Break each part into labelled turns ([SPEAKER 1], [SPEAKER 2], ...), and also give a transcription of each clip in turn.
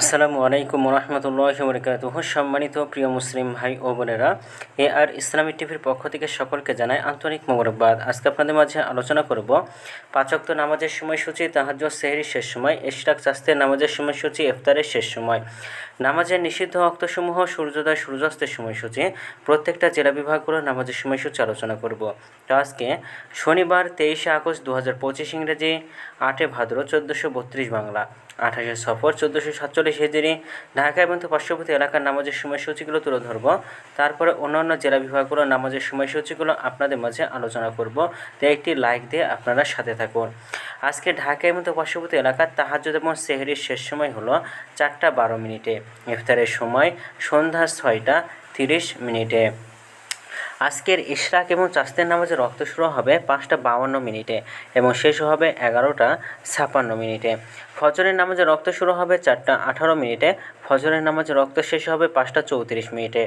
[SPEAKER 1] আসসালামু আলাইকুম রহমতুল্লাহ বরকাতুহ সম্মানিত প্রিয় মুসলিম ভাই ও বোনেরা, এ আর ইসলামী টিভির পক্ষ থেকে সকলকে জানাই আন্তরিক মোবারকবাদ। আজকে আপনাদের মাঝে আলোচনা করব পাচক্ত নামাজের সময়সূচি তাহাজ সেহরির শেষ সময় এশরাক চাস্তের নামাজের সময়সূচি, ইফতারের শেষ সময়। নামাজের নিষিদ্ধ অক্তসমূহ সূর্যোদয়, সূর্যাস্তের সময়সূচি, প্রত্যেকটা জেলা বিভাগগুলো নামাজের সময়সূচি আলোচনা করব। তো আজকে শনিবার তেইশে আগস্ট দু হাজার পঁচিশ ইংরেজি, আটে ভাদ্র, চোদ্দোশো বত্রিশ বাংলা, আঠাশে সফর, চোদ্দোশো হেজেরি ঢাকা এবং পার্শ্ববর্তী এলাকার নামাজের সময়সূচিগুলো তুলে ধরবো। তারপরে অন্যান্য জেলা বিভাগগুলোর নামাজের সময়সূচিগুলো আপনাদের মাঝে আলোচনা করব। তাই একটি লাইক দিয়ে আপনারা সাথে থাকুন। আজকে ঢাকা এবং পার্শ্ববর্তী এলাকার তাহাজুদ এবং সেহরির শেষ সময় হলো চারটা বারো মিনিটে। ইফতারের সময় সন্ধ্যা ছয়টা তিরিশ মিনিটে। আজকের ইশরাক এবং চাস্তের নামাজের রক্ত শুরু হবে পাঁচটা বাউন্ন মিনিটে এবং শেষ হবে এগারোটা ছাপান্ন মিনিটে। ফজরের নামাজে রক্ত শুরু হবে চারটা আঠারো মিনিটে, ফজরের নামাজে রক্ত শেষ হবে পাঁচটা চৌত্রিশ মিনিটে।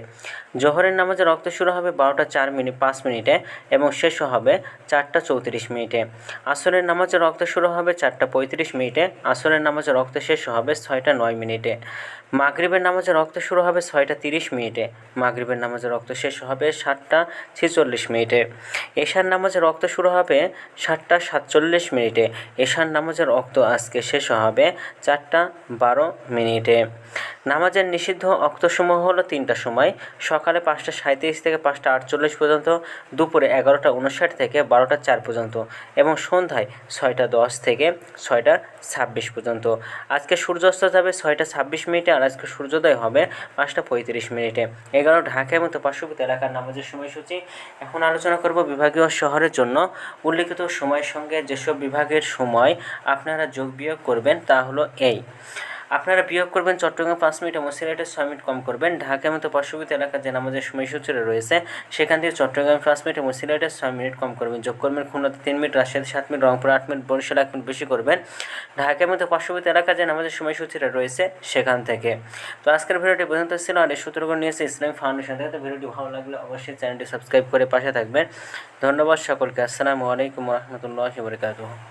[SPEAKER 1] জোহরের নামাজে রক্ত শুরু হবে বারোটা চার মিনিট পাঁচ মিনিটে এবং শেষ হবে চারটা চৌত্রিশ মিনিটে। আসরের নামাজে রক্ত শুরু হবে চারটা পঁয়ত্রিশ মিনিটে, আসরের নামাজে রক্ত শেষ হবে ছয়টা নয় মিনিটে। মাগরিবের নামাজে রক্ত শুরু হবে ছয়টা তিরিশ মিনিটে, মাগরিবের নামাজে রক্ত শেষ হবে সাতটা ছেচল্লিশ মিনিটে। এশার নামাজের রক্ত শুরু হবে সাতটা সাতচল্লিশ মিনিটে। এশার নামাজের রক্ত আজকে শেষ হবে চারটা বারো মিনিটে। নামাজের নিষিদ্ধ অক্তসমূহ হলো তিনটা সময়। সকালে পাঁচটা সাঁত্রিশ থেকে পাঁচটা আটচল্লিশ পর্যন্ত, দুপুরে এগারোটা উনষাট থেকে বারোটা চার পর্যন্ত এবং সন্ধ্যায় ছয়টা দশ থেকে ছয়টা ছাব্বিশ পর্যন্ত। আজকে সূর্যাস্ত যাবে ছয়টা ছাব্বিশ মিনিটে আর আজকে সূর্যোদয় হবে পাঁচটা পঁয়ত্রিশ মিনিটে। এগারো ঢাকা এবং পার্শ্ববর্তী এলাকার নামাজের সময়সূচি এখন আলোচনা করব বিভাগীয় শহরের জন্য। উল্লিখিত সময়ের সঙ্গে যেসব বিভাগের সময় আপনারা যোগ বিয়োগ করবেন তা হলো এই। আপনারা বিয়োগ করবেন চট্টগ্রাম পাঁচ মিনিট এবং সিলেটে ছয় মিনিট কম করবেন। ঢাকা মতো পার্শ্ববর্তী এলাকার যে নামাজের সময়সূচি রয়েছে, সেখান থেকে চট্টগ্রাম পাঁচ মিনিট এবং সিলেটে ছয় মিনিট কম করবেন। যোগ করবেন খুলনাতে তিন মিনিট, রাজশাহীতে সাত মিনিট, রংপুর আট মিনিট, বরিশাল এক মিনিট বেশি করবেন। ঢাকার মতো পার্শ্ববর্তী এলাকার যে নামাজের সময়সূচিটা রয়েছে সেখান থেকে। তো আজকের ভিডিওটি পর্যন্ত ছিল। আর এই সূত্রগুলো নিয়েছে ইসলাম ফাউন্ডেশন থেকে তো ভিডিওটি ভালো লাগলে অবশ্যই চ্যানেলটি সাবস্ক্রাইব করে পাশে থাকবেন। ধন্যবাদ সকলকে। আসসালামু আলাইকুম রহমতুল্লাহ বরকাত